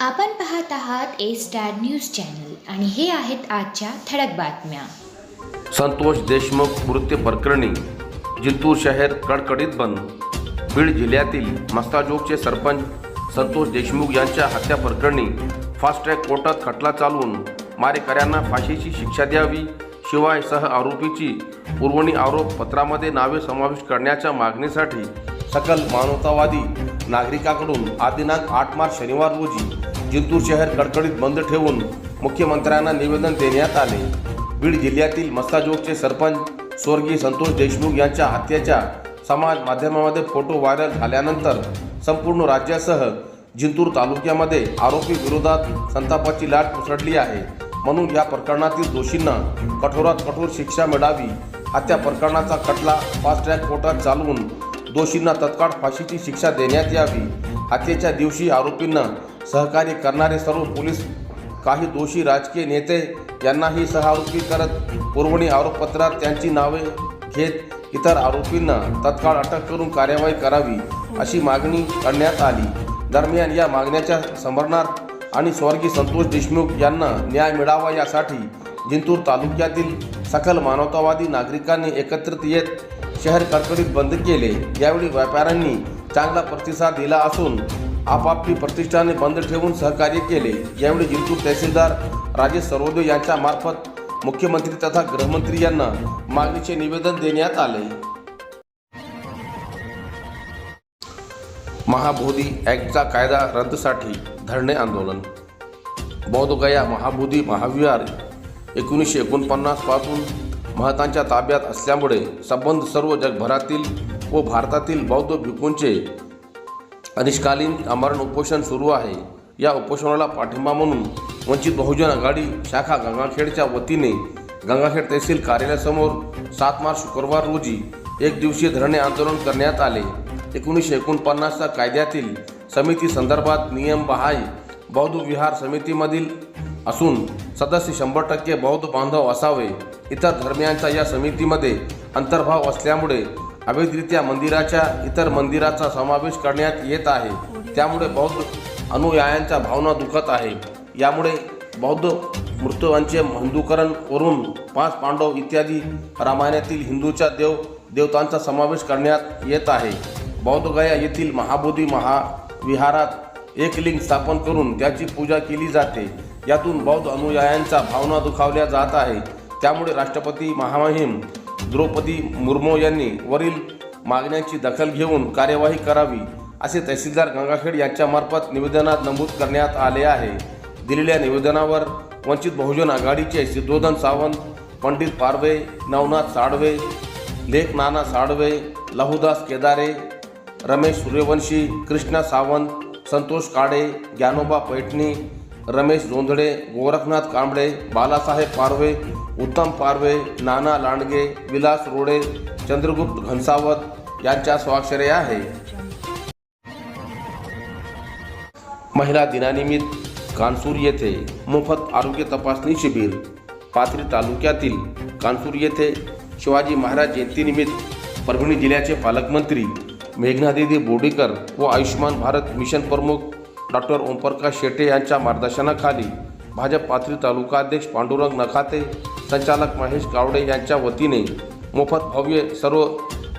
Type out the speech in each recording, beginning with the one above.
आपण पाहत आहात ए स्टार न्यूज चॅनल आणि हे आहेत आजच्या ठळक बातम्या. संतोष देशमुख मृत्यू प्रकरणी जिंतूर शहर कडकडीत बंद. बीड जिल्ह्यातील मस्ताजोगचे सरपंच संतोष देशमुख यांच्या हत्या प्रकरणी फास्ट ट्रॅक कोर्टात खटला चालवून मारेकऱ्यांना फाशीची शिक्षा द्यावी शिवाय सह आरोपीची पुरवणी आरोप पत्रामध्ये नावे समाविष्ट करण्याच्या मागणीसाठी सकल मानवतावादी नागरिकाकडून आदिनांक आठ मार्च शनिवार रोजी जिंतूर शहर कडकडीत बंद ठेवून मुख्यमंत्र्यांना निवेदन देण्यात आले. बीड जिल्ह्यातील मस्ताजोगचे सरपंच स्वर्गीय संतोष देशमुख यांच्या हत्येच्या समाज माध्यमामध्ये फोटो व्हायरल झाल्यानंतर संपूर्ण राज्यासह जिंतूर तालुक्यामध्ये आरोपी विरोधात संतापाची लाट उसळली आहे. म्हणून या प्रकरणातील दोषींना कठोरात कठोर शिक्षा मिळावी. हत्या प्रकरणाचा खटला फास्ट ट्रॅक कोर्टात चालवून दोषींना तत्काळ फाशीची शिक्षा देण्यात यावी. हत्येच्या दिवशी आरोपींना सहकार्य करणारे सर्व पोलीस काही दोषी राजकीय नेते यांनाही सहआरोपी करत पुरवणी आरोपपत्रात त्यांची नावे घेत इतर आरोपींना तत्काळ अटक करून कार्यवाही करावी अशी मागणी करण्यात आली. दरम्यान या मागण्याच्या समरणार्थ आणि स्वर्गीय संतोष देशमुख यांना न्याय मिळावा यासाठी जिंतूर तालुक्यातील सकल मानवतावादी नागरिकांनी एकत्रित येत शहर कडकडीत बंद केले. यावेळी व्यापाऱ्यांनी चांगला प्रतिसाद दिला असून आपापली प्रतिष्ठाने बंद ठेवून सहकार्य केले. यावेळी जिंतूर तहसीलदार राजेश सर्वोदय यांच्या मार्फत मुख्यमंत्री तथा गृहमंत्री यांना मागणीचे निवेदन देण्यात आले. महाबोधी ॲक्टचा कायदा रद्दसाठी धरणे आंदोलन. बौद्धगया महाबोधी महाविहार एकोणीसशे एकोणपन्नासपासून महतांच्या ताब्यात असल्यामुळे संबंध सर्व जगभरातील व भारतातील बौद्ध भिकूंचे अनिष्कालीन आमरण उपोषण सुरू आहे. या उपोषणाला पाठिंबा म्हणून वंचित बहुजन आघाडी शाखा गंगाखेडच्या वतीने गंगाखेड तहसील कार्यालयासमोर सात मार्च शुक्रवार रोजी एक दिवसीय धरणे आंदोलन करण्यात आले. एकोणीसशे एकोणपन्नासच्या कायद्यातील समिती संदर्भात नियम बहाय बौद्ध विहार समितीमधील असून सदस्य शंभर टक्के बौद्ध बांधव असावे. इतर धर्मियांचा या समितीमध्ये अंतर्भाव असल्यामुळे अवैधरित्या मंदिराच्या इतर मंदिराचा समावेश करण्यात येत आहे. त्यामुळे बौद्ध अनुयायांच्या भावना दुखत आहे. यामुळे बौद्ध मृत्यूंचे हिंदूकरण करून पाच पांडव इत्यादी रामायणातील हिंदूच्या देव देवतांचा समावेश करण्यात येत आहे. बौद्धगया येथील महाबोधी महाविहारात एक लिंग स्थापन करून त्याची पूजा केली जाते. यातून बौद्ध अनुयायांच्या भावना दुखावल्या जात आहे. त्यामुळे राष्ट्रपती महामहिम द्रौपदी मुर्मू यांनी वरील मागण्यांची दखल घेऊन कार्यवाही करावी असे तहसीलदार गंगाखेड यांच्यामार्फत निवेदनात नमूद करण्यात आले आहे. दिलेल्या निवेदनावर वंचित बहुजन आघाडीचे सिद्धोधन सावंत पंडित पारवे नवनाथ साडवे लेख नाना साडवे लहुदास केदारे रमेश सूर्यवंशी कृष्णा सावंत संतोष काळे ज्ञानोबा पैठणी रमेश जोंधळे गोरखनाथ कांबळे बालासाहेब पारवे उत्तम पारवे नाना लांडगे विलास रोडे चंद्रगुप्त घनसावत यांच्या स्वाक्षऱ्या आहे. महिला दिनानिमित्त कानसूर येथे मोफत आरोग्य तपासणी शिबिर. पाथरी तालुक्यातील कानसूर येथे शिवाजी महाराज जयंतीनिमित्त परभणी जिल्ह्याचे पालकमंत्री मेघनादिदी बोर्डीकर व आयुष्यमान भारत मिशन प्रमुख डॉक्टर ओमप्रकाश शेटे यांच्या मार्गदर्शनाखाली भाजप पाथरी तालुका अध्यक्ष पांडुरंग नखाते संचालक महेश गावडे यांच्या वतीने मोफत भव्य सर्व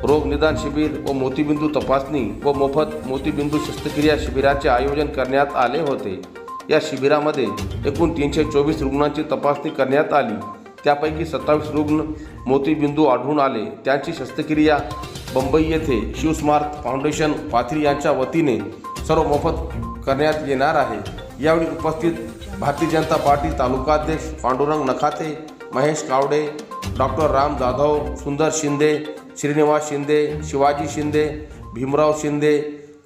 रोग निदान शिबिर व मोतीबिंदू तपासणी व मोफत मोतीबिंदू शस्त्रक्रिया शिबिराचे आयोजन करण्यात आले होते. या शिबिरामध्ये एकूण तीनशे चोवीस रुग्णांची तपासणी करण्यात आली. त्यापैकी सत्तावीस रुग्ण मोतीबिंदू आढळून आले. त्यांची शस्त्रक्रिया बंबई येथे शिवस्मार्थ फाउंडेशन पाथरी यांच्या वतीने सर्व मोफत करण्यात येणार आहे. यावेळी उपस्थित भारतीय जनता पार्टी तालुकाध्यक्ष Pandurang Nakhate Mahesh Kawade doctor Ram Jadhav Sundar Shinde Shrinivas Shinde Shivaji Shinde Bhimrao Shinde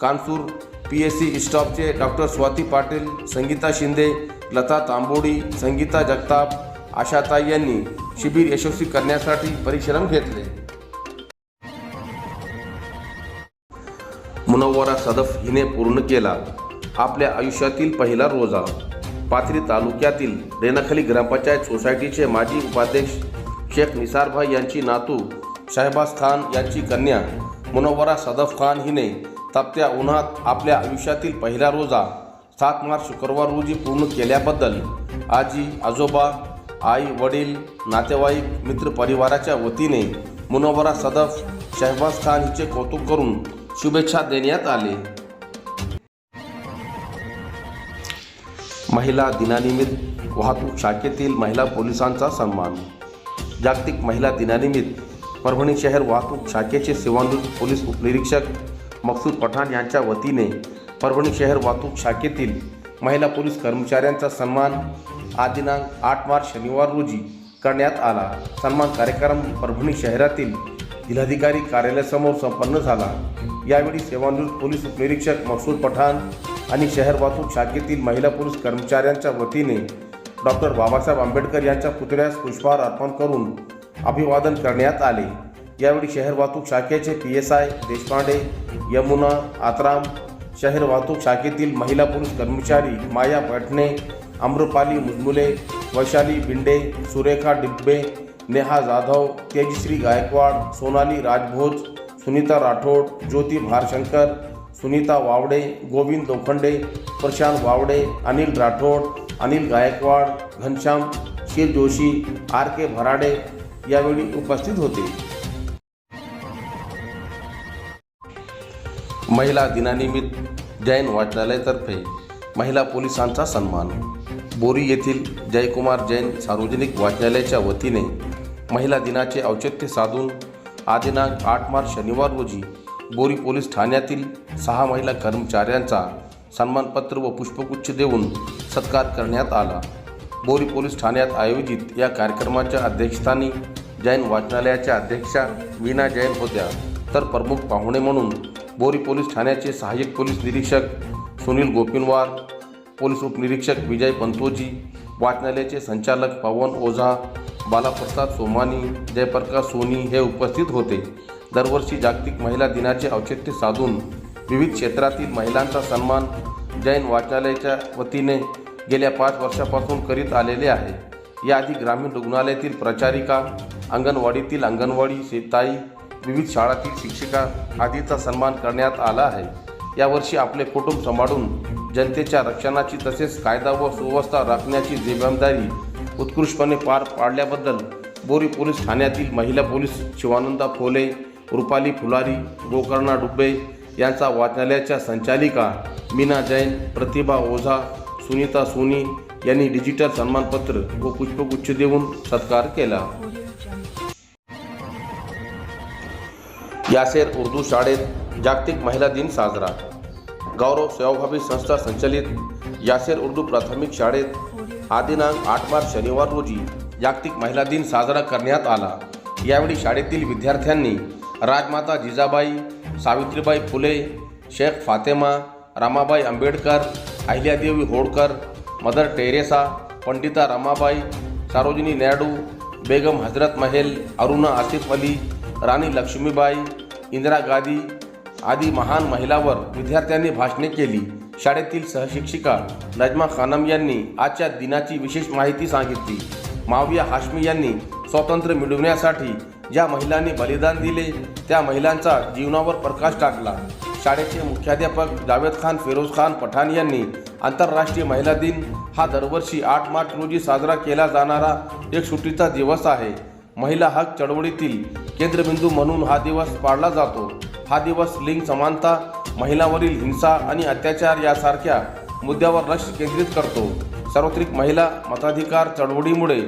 Kansur P S C स्टॉपचे doctor Swati Patil Sangita Shinde Lata Tambodi Sangita Jagtap आशाताई यांनी शिबिर यशस्वी करण्यासाठी परिश्रम घेतले. मुनव्वरा सदफ हिने पूर्ण केला. आपल्या आयुष्यातील पहिला रोजा. पाथरी तालुक्यातील रेनाखली ग्रामपंचायत सोसायटीचे माजी उपाध्यक्ष शेख निसारभाई यांची नातू शहबाज खान यांची कन्या मुनव्वरा सदफ खान हिने तपत्या उन्हात आपल्या आयुष्यातील पहिला रोजा सात मार्च शुक्रवार रोजी पूर्ण केल्याबद्दल आजी आजोबा आई वडील नातेवाईक मित्र परिवाराच्या वतीने मुनवरा सदफ शहबाज खान हिचे कौतुक करून शुभेच्छा देण्यात आले. महिला दिनानिमित्त वाहतूक शाखेतील महिला पोलिसांचा सन्मान. जागतिक महिला दिनानिमित्त परभणी शहर वाहतूक शाखेचे सेवानिवृत्त पोलीस उपनिरीक्षक मकसूद पठाण यांच्या वतीने परभणी शहर वाहतूक शाखेतील महिला पोलीस कर्मचाऱ्यांचा सन्मान आज दिनांक आठ मार्च शनिवार रोजी करण्यात आला. सन्मान कार्यक्रम परभणी शहरातील जिल्हाधिकारी कार्यालयासमोर संपन्न झाला. यावेळी सेवानिवृत्त पोलीस उपनिरीक्षक मकसूद पठाण आणि शहर वाहतूक शाखेतील महिला पुरुष कर्मचाऱ्यांच्या वतीने डॉक्टर बाबासाहेब आंबेडकर यांच्या पुतळ्यास पुष्पहार अर्पण करून अभिवादन करण्यात आले. यावेळी शहर वाहतूक शाखेचे P S I Deshpande Yamuna Atram शहर वाहतूक शाखेतील महिला पुरुष कर्मचारी माया पटणे आम्रपाली मुजमुले वैशाली बिंडे सुरेखा डिब्बे नेहा जाधव तेजश्री गायकवाड सोनाली राजभोज सुनीता राठोड ज्योती भारशंकर सुनीता वावडे गोविंद लोखंडे प्रशांत वावडे अनिल राठोड अनिल गायकवाड घनश्याम शिर जोशी आर के भराडे यावेळी उपस्थित होते. महिला दिनानिमित्त जैन वाचनालयातर्फे महिला पोलिसांचा सन्मान. बोरी येथील जयकुमार जैन सार्वजनिक वाचनालयाच्या वतीने महिला दिनाचे औचित्य साधून आदिनांक आठ मार्च शनिवार रोजी बोरी पोलीस ठाण्यातील सहा महिला कर्मचाऱ्यांचा सन्मानपत्र व पुष्पगुच्छ देऊन सत्कार करण्यात आला. बोरी पोलीस ठाण्यात आयोजित या कार्यक्रमाच्या अध्यक्षस्थानी जैन वाचनालयाच्या अध्यक्षा वीणा जैन होत्या. तर प्रमुख पाहुणे म्हणून बोरी पोलीस ठाण्याचे सहाय्यक पोलीस निरीक्षक सुनील गोपिनवार पोलीस उपनिरीक्षक विजय पंतोजी वाचनालयाचे संचालक पवन ओझा बालाप्रसाद सोमानी जयप्रकाश सोनी हे उपस्थित होते. दरवर्षी जागतिक महिला दिनाचे औचित्य साधून विविध क्षेत्रातील महिलांचा सन्मान जैन वाचनालयाच्या वतीने गेल्या पाच वर्षापासून करीत आलेले आहे. याआधी ग्रामीण रुग्णालयातील प्रचारिका अंगणवाडीतील अंगणवाडी शेताई विविध शाळातील शिक्षिका आदीचा सन्मान करण्यात आला आहे. यावर्षी आपले कुटुंब सांभाळून जनतेच्या रक्षणाची तसेच कायदा व सुव्यवस्था राखण्याची जबाबदारी उत्कृष्टपणे पार पाडल्याबद्दल बोरी पोलीस ठाण्यातील महिला पोलीस शिवानंदा फोले रुपाली फुलारी गोकर्णा डुब्बे यांचा वाचनालयाच्या संचालिका मीना जैन प्रतिभा ओझा सुनीता सोनी यांनी डिजिटल सन्मानपत्र व पुष्पगुच्छ देऊन सत्कार केला. यासेर उर्दू शाळेत जागतिक महिला दिन साजरा. गौरव सेवाभावी संस्था संचलित यासेर उर्दू प्राथमिक शाळेत हा दिनांक आठ मार्च शनिवार रोजी जागतिक महिला दिन साजरा करण्यात आला. यावेळी शाळेतील विद्यार्थ्यांनी राजमाता जिजाबाई सावित्रीबाई फुले शेख फातेमा रामाबाई आंबेडकर अहिल्यादेवी होळकर मदर टेरेसा पंडिता रमाबाई सरोजिनी नायडू बेगम हजरत महेल अरुणा आसिफ अली राणी लक्ष्मीबाई इंदिरा गांधी आदी महान महिलावर विद्यार्थ्यांनी भाषणे केली. शाळेतील सहशिक्षिका नजमा खानम यांनी आजच्या दिनाची विशेष माहिती सांगितली. माविया हाशमी यांनी स्वातंत्र्य मिळवण्यासाठी ज्या महिलांनी बलिदान दिले त्या महिलांचा जीवनावर प्रकाश टाकला. शाळेचे मुख्याध्यापक जावेद खान फिरोज खान पठाण यांनी आंतरराष्ट्रीय महिला दिन हा दरवर्षी आठ मार्च रोजी साजरा केला जाणारा एक सुट्टीचा दिवस आहे. महिला हक चळवळीतील केंद्रबिंदू म्हणून हा दिवस पाळला जातो. हा दिवस लिंग समानता महिलांवरील हिंसा आणि अत्याचार यासारख्या मुद्द्यावर लक्ष केंद्रित करतो. सार्वत्रिक महिला मताधिकार चळवळीमुळे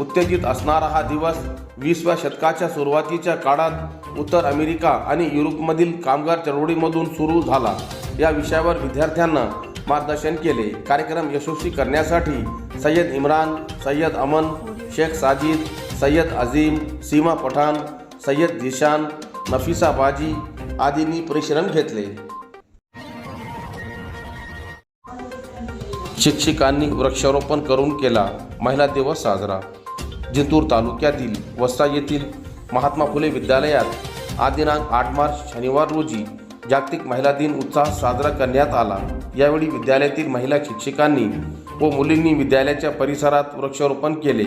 उत्तेजित असणारा हा दिवस वीसव्या शतकाच्या सुरुवातीच्या काळात उत्तर अमेरिका आणि युरोपमधील कामगार चळवळीमधून सुरू झाला. या विषयावर विद्यार्थ्यांना मार्गदर्शन केले. कार्यक्रम यशस्वी करण्यासाठी सय्यद इम्रान सय्यद अमन शेख साजिद सय्यद अजीम सीमा पठाण सय्यद दिशान नफिसा बाजी आदींनी परिश्रम घेतले. शिक्षिकांनी वृक्षारोपण करून केला. महिला दिवस साजरा. जिंतूर तालुक्यातील वस्ता येथील महात्मा फुले विद्यालयात आज दिनांक आठ मार्च शनिवार रोजी जागतिक महिला दिन उत्साह साजरा करण्यात आला. यावेळी विद्यालयातील महिला शिक्षिकांनी व मुलींनी विद्यालयाच्या परिसरात वृक्षारोपण केले.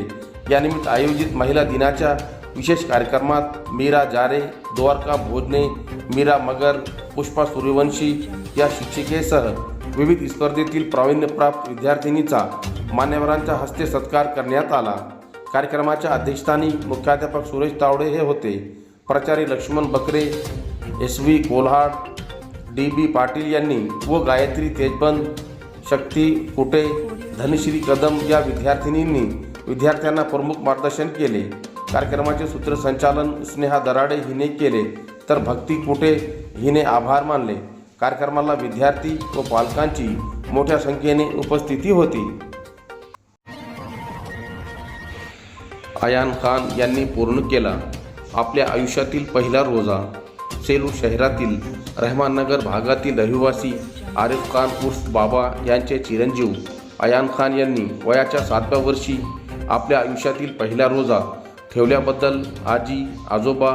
यानिमित्त आयोजित महिला दिनाच्या विशेष कार्यक्रमात मीरा जारे द्वारका भोजने मीरा मगर पुष्पा सूर्यवंशी या शिक्षिकेसह विविध स्पर्धेतील प्रावीण्यप्राप्त विद्यार्थिनीचा मान्यवरांच्या हस्ते सत्कार करण्यात आला. कार्यक्रमाच्या अध्यक्षस्थानी मुख्याध्यापक सुरेश तावडे हे होते. प्राचार्य Laxman Bakre S V Kolhad D B Patil यांनी व गायत्री तेजबंद शक्ती कुटे धनश्री कदम या विद्यार्थिनींनी विद्यार्थ्यांना प्रमुख मार्गदर्शन केले. कार्यक्रमाचे सूत्रसंचालन स्नेहा दराडे हिने केले तर भक्ती कुटे हिने आभार मानले. कार्यक्रमाला विद्यार्थी व पालकांची मोठ्या संख्येने उपस्थिती होती. अयान खान यांनी पूर्ण केला. आपल्या आयुष्यातील पहिला रोजा सेलू शहरातील रहमाननगर भागातील रहिवासी आरिफ खान उर्फ बाबा यांचे चिरंजीव अयान खान यांनी वयाच्या सातव्या वर्षी आपल्या आयुष्यातील पहिला रोजा ठेवल्याबद्दल आजी आजोबा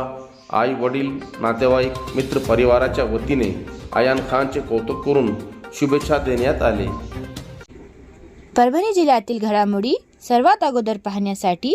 आई वडील नातेवाईक मित्र परिवाराच्या वतीने अयान खानचे कौतुक करून शुभेच्छा देण्यात आले. परभणी जिल्ह्यातील घडामोडी सर्वात अगोदर पाहण्यासाठी